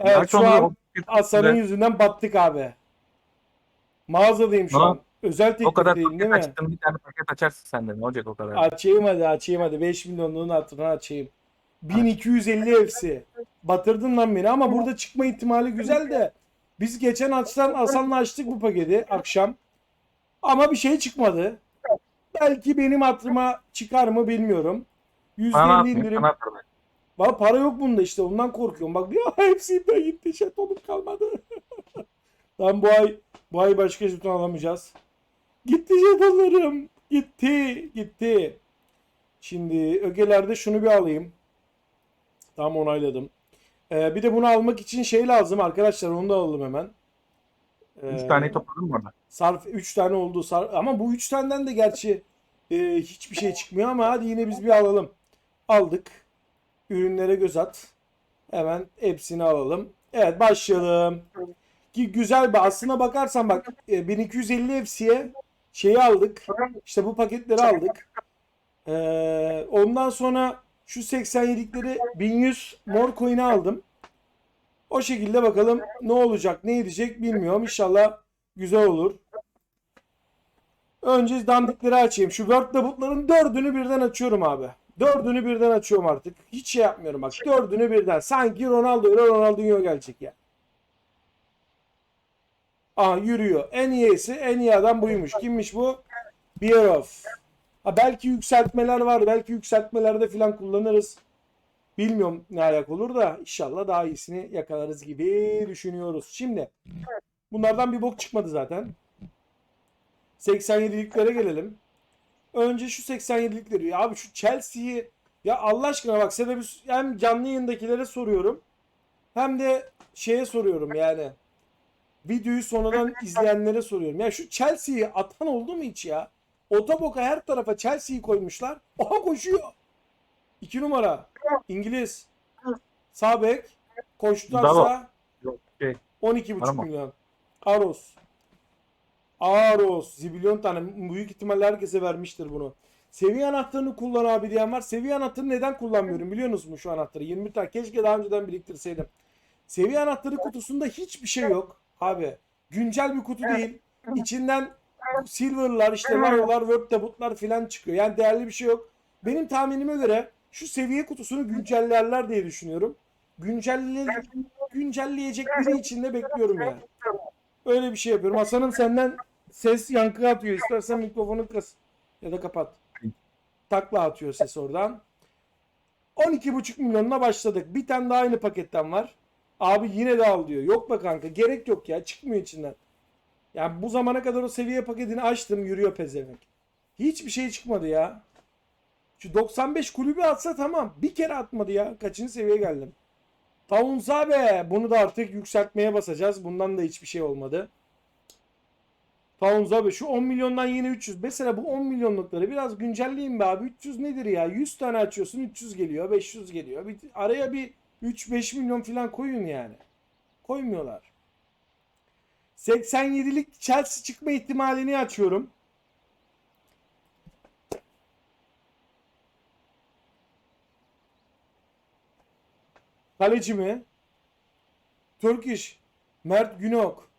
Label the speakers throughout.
Speaker 1: Evet
Speaker 2: Aç
Speaker 1: şu an Hasan'ın yüzünden battık abi. Mağazadayım şu
Speaker 2: Tamam.
Speaker 1: an. Özel
Speaker 2: O kadar
Speaker 1: teklifteyim değil
Speaker 2: paket
Speaker 1: mi?
Speaker 2: açtın bir tane paket açarsın sen de ne olacak o kadar.
Speaker 1: Açayım hadi açayım hadi. 5 milyonluğun hatırına açayım. 1250 hepsi. Batırdın lan beni ama burada çıkma ihtimali güzel de. Biz geçen açtan Hasan'la açtık bu paketi akşam. Ama bir şey çıkmadı. Belki benim hatırıma çıkar mı bilmiyorum.
Speaker 2: Bana
Speaker 1: %50
Speaker 2: atmayın,
Speaker 1: indirim.
Speaker 2: sana atarım.
Speaker 1: Bak para yok bunda işte ondan korkuyorum. Bak ya hepsi de gitti jetonum kalmadı. Lan bu ay bu ay başka jeton alamayacağız. Gitti jetonlarım. Gitti gitti. Şimdi ögelerde şunu bir alayım. Tam onayladım. Ee, bir de bunu almak için şey lazım arkadaşlar onu da alalım hemen.
Speaker 2: Üç
Speaker 1: Ee,
Speaker 2: taneyi topladın mı orada?
Speaker 1: Sarf 3 tane oldu. Sar- ama bu 3 taneden de gerçi e, hiçbir şey çıkmıyor ama hadi yine biz bir alalım. Aldık. Ürünlere göz at. Hemen hepsini alalım. Evet başlayalım. Ki güzel bir aslına bakarsan bak e, 1250 FC'ye şeyi aldık. İşte bu paketleri aldık. Ee, ondan sonra şu 87'likleri 1100 mor coin'i aldım. O şekilde bakalım ne olacak ne edecek bilmiyorum. İnşallah güzel olur. Önce dandikleri açayım. Şu Word tabutların dördünü birden açıyorum abi. Dördünü birden açıyorum artık. Hiç şey yapmıyorum bak. Dördünü birden. Sanki Ronaldo ile Ronaldinho gelecek ya. Aha yürüyor. En iyisi en iyi adam buymuş. Kimmiş bu? Bierhoff. Ha belki yükseltmeler var. Belki yükseltmelerde falan kullanırız. Bilmiyorum ne ayak olur da inşallah daha iyisini yakalarız gibi düşünüyoruz. Şimdi bunlardan bir bok çıkmadı zaten. 87'liklere gelelim. Önce şu 87'likleri. Ya abi şu Chelsea'yi ya Allah aşkına bak sebebi hem canlı yayındakilere soruyorum hem de şeye soruyorum yani. Videoyu sonradan izleyenlere soruyorum. Ya şu Chelsea'yi atan oldu mu hiç ya? Otoboka her tarafa Chelsea'yi koymuşlar. Oha koşuyor. 2 numara. İngiliz. Sağ bek. Koştularsa
Speaker 2: Yok şey.
Speaker 1: 12,5
Speaker 2: Arama.
Speaker 1: milyon. Aros. Aros. Zibilyon tane. Büyük ihtimalle herkese vermiştir bunu. Seviye anahtarını kullan abi diyen var. Seviye anahtarını neden kullanmıyorum biliyor musunuz mu şu anahtarı? 20 tane. Keşke daha önceden biriktirseydim. Seviye anahtarı kutusunda hiçbir şey yok. Abi. Güncel bir kutu değil. İçinden silver'lar, işte mayolar, word tabutlar filan çıkıyor. Yani değerli bir şey yok. Benim tahminime göre şu seviye kutusunu güncellerler diye düşünüyorum. Güncelle, güncelleyecek biri için de bekliyorum yani. Öyle bir şey yapıyorum. Hasan'ım senden ses yankı atıyor. İstersen mikrofonu kıs ya da kapat. Takla atıyor ses oradan. 12,5 milyonuna başladık. Bir tane daha aynı paketten var. Abi yine de al diyor. Yok be kanka gerek yok ya. Çıkmıyor içinden. Yani bu zamana kadar o seviye paketini açtım. Yürüyor pezevenk. Hiçbir şey çıkmadı ya. Şu 95 kulübü atsa tamam. Bir kere atmadı ya. Kaçıncı seviyeye geldim. Towns abi. Bunu da artık yükseltmeye basacağız. Bundan da hiçbir şey olmadı. Towns abi şu 10 milyondan yine 300. Mesela bu 10 milyonlukları biraz güncelleyin be abi. 300 nedir ya? 100 tane açıyorsun 300 geliyor 500 geliyor. Bir, araya bir 3-5 milyon falan koyun yani. Koymuyorlar. 87'lik Chelsea çıkma ihtimalini açıyorum. Kaleci mi? Turkish. Mert Günok.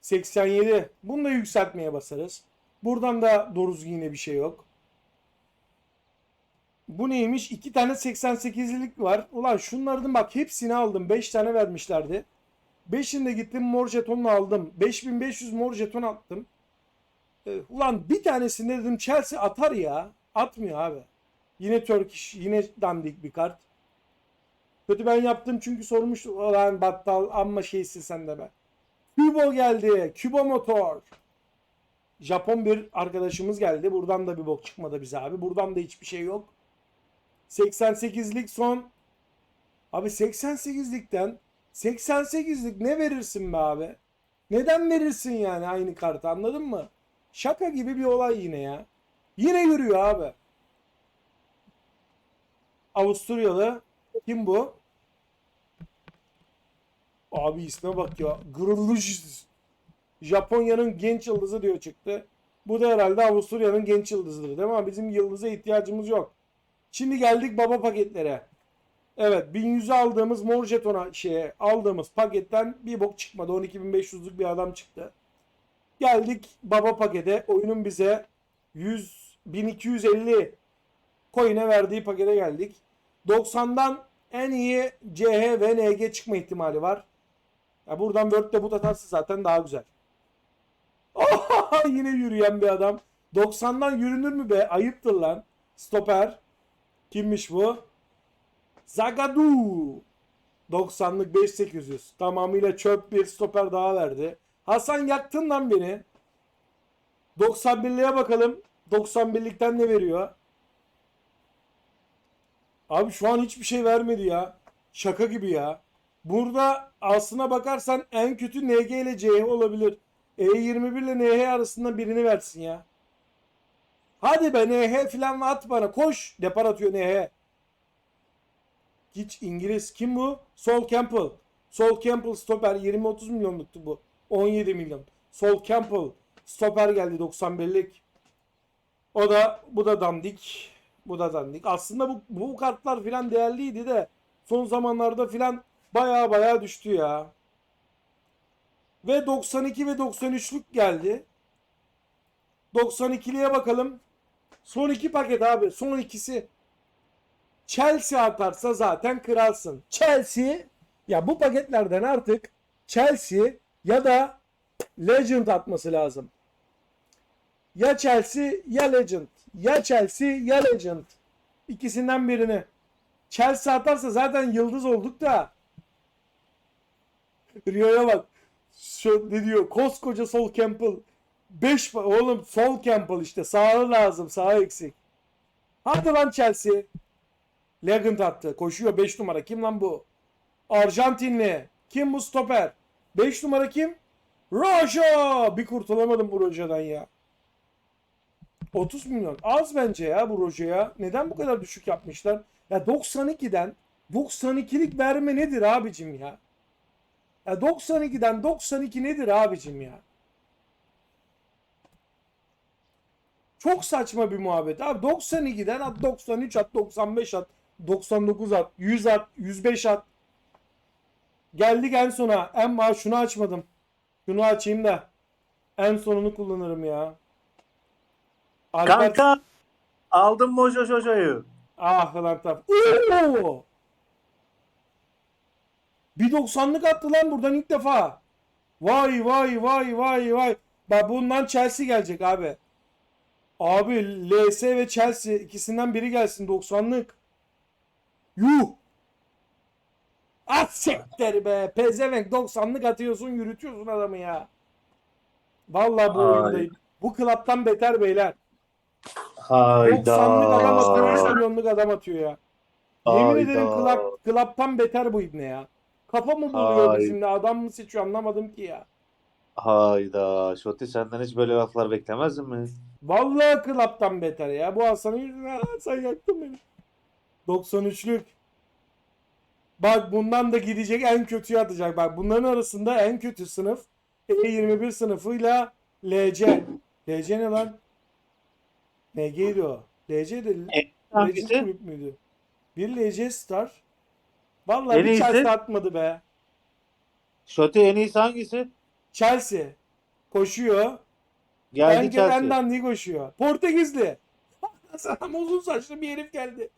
Speaker 1: 87. Bunu da yükseltmeye basarız. Buradan da doğru düzgün yine bir şey yok. Bu neymiş? İki tane 88'lik var. Ulan şunlardan bak hepsini aldım. 5 tane vermişlerdi. 5'ini de gittim mor jetonla aldım. 5500 mor jeton attım. Ee, ulan bir tanesini dedim Chelsea atar ya. Atmıyor abi. Yine Turkish. Yine dandik bir kart. Kötü ben yaptım çünkü sormuştu. Ulan battal amma şeysin sen de be. Kubo geldi. Kubo motor. Japon bir arkadaşımız geldi. Buradan da bir bok çıkmadı bize abi. Buradan da hiçbir şey yok. 88'lik son. Abi 88'likten 88'lik ne verirsin be abi? Neden verirsin yani aynı kartı anladın mı? Şaka gibi bir olay yine ya. Yine yürüyor abi. Avusturyalı. Kim bu? Abi isme bak ya. Gruluş. Japonya'nın genç yıldızı diyor çıktı. Bu da herhalde Avusturya'nın genç yıldızıdır değil mi? Bizim yıldıza ihtiyacımız yok. Şimdi geldik baba paketlere. Evet 1100'e aldığımız mor jetona şeye aldığımız paketten bir bok çıkmadı. 12.500'lük bir adam çıktı. Geldik baba pakete. Oyunun bize 100 1250 coin'e verdiği pakete geldik. 90'dan en iyi CH ve NG çıkma ihtimali var. Ya buradan Word debut atarsa zaten daha güzel. Oha, yine yürüyen bir adam. 90'dan yürünür mü be? Ayıptır lan. Stoper. Kimmiş bu? Zagadu. 90'lık 5800. Tamamıyla çöp bir stoper daha verdi. Hasan yaktın lan beni. 91'liğe bakalım. 91'likten ne veriyor? Abi şu an hiçbir şey vermedi ya. Şaka gibi ya. Burada aslına bakarsan en kötü NG ile CH olabilir. E21 ile NH arasında birini versin ya. Hadi be NH falan at bana. Koş. Depar atıyor NH. Hiç İngiliz. Kim bu? Sol Campbell. Sol Campbell stoper. 20-30 milyonluktu bu. 17 milyon. Sol Campbell. Stoper geldi 91'lik. O da bu da dandik. Bu da dandik. Aslında bu, bu kartlar filan değerliydi de son zamanlarda filan baya baya düştü ya. Ve 92 ve 93'lük geldi. 92'liye bakalım. Son iki paket abi. Son ikisi. Chelsea atarsa zaten kralsın. Chelsea ya bu paketlerden artık Chelsea ya da Legend atması lazım. Ya Chelsea ya Legend. Ya Chelsea ya Legend. İkisinden birini. Chelsea atarsa zaten yıldız olduk da. Rio'ya bak. Şu ne diyor? Koskoca Sol Campbell. 5 oğlum Sol Campbell işte. Sağı lazım. Sağı eksik. Hadi lan Chelsea. Legend attı. Koşuyor 5 numara. Kim lan bu? Arjantinli. Kim bu stoper? 5 numara kim? Rojo. Bir kurtulamadım bu Rojo'dan ya. 30 milyon. Az bence ya bu Rojo'ya. Neden bu kadar düşük yapmışlar? Ya 92'den 92'lik verme nedir abicim ya? Ya 92'den 92 nedir abicim ya? Çok saçma bir muhabbet. Abi 92'den at 93 at 95 at 99 at 100 at 105 at. Geldik en sona. En Aa, şunu açmadım. Şunu açayım da en sonunu kullanırım ya. Alper-
Speaker 3: Kanka aldın mı o Jojo'yu?
Speaker 1: Ah lan. Oo! Bir 90'lık attı lan buradan ilk defa. Vay vay vay vay vay. Bak bundan Chelsea gelecek abi. Abi LS ve Chelsea ikisinden biri gelsin 90'lık. Yuh. At siktir be. Pezevenk 90'lık atıyorsun yürütüyorsun adamı ya. Vallahi bu
Speaker 3: Ay.
Speaker 1: oyundayım. Bu klaptan beter beyler.
Speaker 3: Hayda.
Speaker 1: 90'lık adam atıyor, 3 milyonluk adam atıyor ya. Yemin
Speaker 3: Hayda.
Speaker 1: ederim klap, klaptan beter bu ibne ya. Kafa mı buluyor
Speaker 3: Ay.
Speaker 1: bizimle adam mı seçiyor anlamadım ki ya.
Speaker 3: Hayda. Şoti senden hiç böyle laflar beklemezdin mi?
Speaker 1: Vallahi klaptan beter ya. Bu Hasan'ın yüzünden sen yaktın beni. 93'lük. Bak bundan da gidecek en kötüyü atacak. Bak bunların arasında en kötü sınıf E21 sınıfıyla LC. LC ne lan? NG'ydi o. LC de Legend
Speaker 3: Hangisi?
Speaker 1: kulüp müydü? Bir LC Star. Vallahi
Speaker 3: En
Speaker 1: bir
Speaker 3: iyisi?
Speaker 1: Chelsea atmadı be.
Speaker 3: Şoti en iyisi hangisi?
Speaker 1: Chelsea. Koşuyor.
Speaker 3: Geldi
Speaker 1: en
Speaker 3: Chelsea.
Speaker 1: en dandiği koşuyor. Portekizli. Sana uzun saçlı bir herif geldi.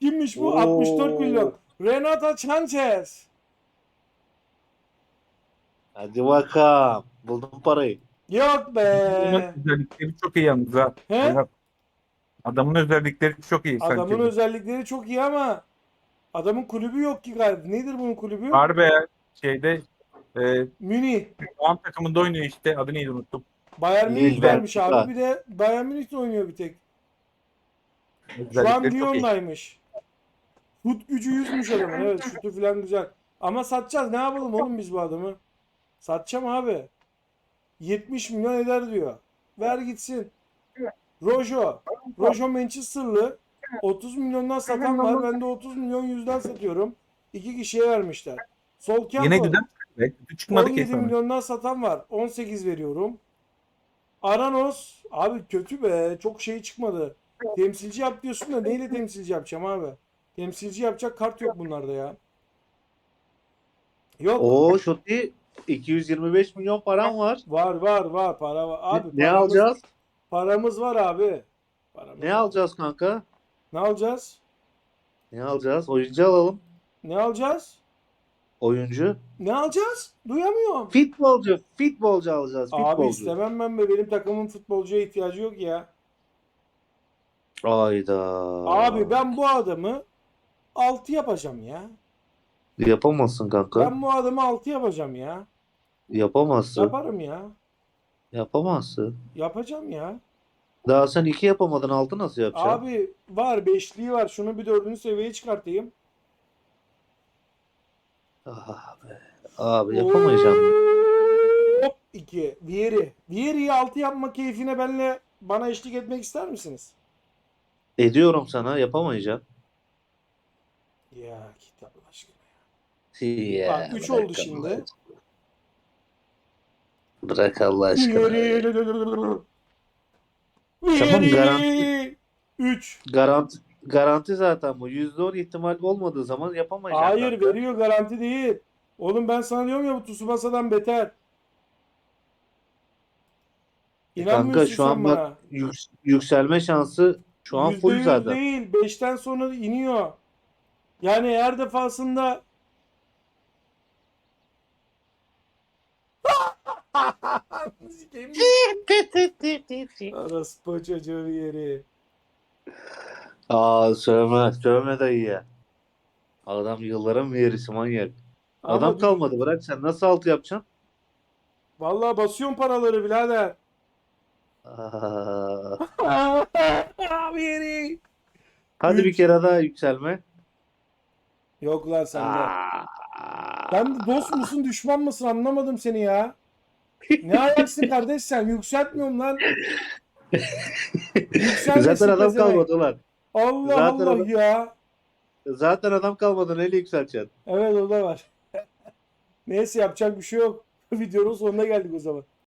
Speaker 1: Kimmiş bu?
Speaker 3: Oo.
Speaker 1: 64 milyon. Renato Sanchez.
Speaker 3: Hadi bakalım. Buldum parayı.
Speaker 1: Yok
Speaker 2: Adamın
Speaker 1: be.
Speaker 2: özellikleri çok iyi yalnız ha.
Speaker 1: He?
Speaker 2: Adamın özellikleri çok iyi
Speaker 1: Adamın
Speaker 2: sanki.
Speaker 1: özellikleri çok iyi ama adamın kulübü yok ki galiba. Nedir bunun kulübü?
Speaker 2: Var be şeyde e,
Speaker 1: Münih.
Speaker 2: Doğan takımında oynuyor işte. Adı neydi unuttum.
Speaker 1: Bayern Münih vermiş abi. Bir de Bayern Münih'te oynuyor bir tek. Şu an
Speaker 2: Özellikleri çok iyi.
Speaker 1: Lyon'daymış. Şut gücü yüzmüş adamın. Evet şutu falan güzel. Ama satacağız. Ne yapalım oğlum biz bu adamı? Satacağım abi. 70 milyon eder diyor. Ver gitsin. Rojo. Rojo Manchester'lı. 30 milyondan satan var. Ben de 30 milyon yüzden satıyorum. İki kişiye vermişler. Sol
Speaker 2: Yine
Speaker 1: Campbell.
Speaker 2: güzel. Kötü çıkmadı ki
Speaker 1: 17
Speaker 2: sana.
Speaker 1: milyondan satan var. 18 veriyorum. Aranos abi kötü be. Çok şey çıkmadı. Temsilci yap diyorsun da neyle temsilci yapacağım abi? Temsilci yapacak kart yok bunlarda ya. Yok.
Speaker 3: Oo Şoti 225 milyon param var.
Speaker 1: Var var var para var. Abi
Speaker 3: ne
Speaker 1: paramız-
Speaker 3: alacağız?
Speaker 1: Paramız var abi. Paramız
Speaker 3: Ne
Speaker 1: var.
Speaker 3: alacağız kanka?
Speaker 1: Ne alacağız?
Speaker 3: Ne alacağız? Oyuncu alalım.
Speaker 1: Ne alacağız?
Speaker 3: Oyuncu.
Speaker 1: Ne alacağız? Duyamıyorum.
Speaker 3: Futbolcu. Futbolcu alacağız.
Speaker 1: Abi
Speaker 3: Futbolcu.
Speaker 1: istemem ben be. Benim takımın futbolcuya ihtiyacı yok ya.
Speaker 3: Ayda.
Speaker 1: Abi ben bu adamı 6 yapacağım ya.
Speaker 3: Yapamazsın kanka.
Speaker 1: Ben bu adamı 6 yapacağım ya.
Speaker 3: Yapamazsın.
Speaker 1: Yaparım ya.
Speaker 3: Yapamazsın.
Speaker 1: Yapacağım ya.
Speaker 3: Daha sen iki yapamadın. Altı nasıl yapacaksın?
Speaker 1: Abi var beşliği var. Şunu bir dördüncü seviyeye çıkartayım.
Speaker 3: Abi. Abi yapamayacağım.
Speaker 1: Hop 2. Vieri. Vieri'yi 6 yapma keyfine benle bana eşlik etmek ister misiniz?
Speaker 3: Ediyorum sana. Yapamayacaksın.
Speaker 1: Ya git Allah aşkına.
Speaker 3: Ya,
Speaker 1: Bak, üç
Speaker 3: bırak
Speaker 1: oldu
Speaker 3: Allah
Speaker 1: şimdi.
Speaker 3: aşkına. Bırak Allah aşkına.
Speaker 1: Vieri.
Speaker 3: Tamam, garanti.
Speaker 1: 3.
Speaker 3: Garanti, garanti zaten bu. %10 ihtimal olmadığı zaman yapamayacaksın.
Speaker 1: Hayır
Speaker 3: kanka.
Speaker 1: veriyor garanti değil. Oğlum ben sana diyorum ya bu Tsubasa'dan beter. İnanmıyorsun
Speaker 3: Kanka şu an bak yük- yükselme şansı şu an full zaten.
Speaker 1: değil. 5'ten sonra iniyor. Yani her defasında Araspa çocuğu yeri.
Speaker 3: Aa sövme, sövme dayı ya. Adam yılların verisi manyak.
Speaker 1: Ama
Speaker 3: Adam kalmadı bırak sen nasıl altı yapacaksın?
Speaker 1: Vallahi basıyorum paraları birader.
Speaker 3: Aa,
Speaker 1: Abi yeri.
Speaker 3: hadi
Speaker 1: Üç.
Speaker 3: bir kere daha yükselme.
Speaker 1: Yok lan.
Speaker 3: Aa.
Speaker 1: Sen de dost musun düşman mısın anlamadım seni ya. Ne ayaksın kardeş sen yükseltmiyorum lan. Yükselmesin
Speaker 3: Zaten adam
Speaker 1: pezevenk.
Speaker 3: kalmadı lan.
Speaker 1: Allah
Speaker 3: Zaten
Speaker 1: Allah
Speaker 3: adam-
Speaker 1: ya.
Speaker 3: Zaten adam kalmadı neyle yükselteceksin?
Speaker 1: Evet o da var. Neyse yapacak bir şey yok. Videonun sonuna geldik o zaman.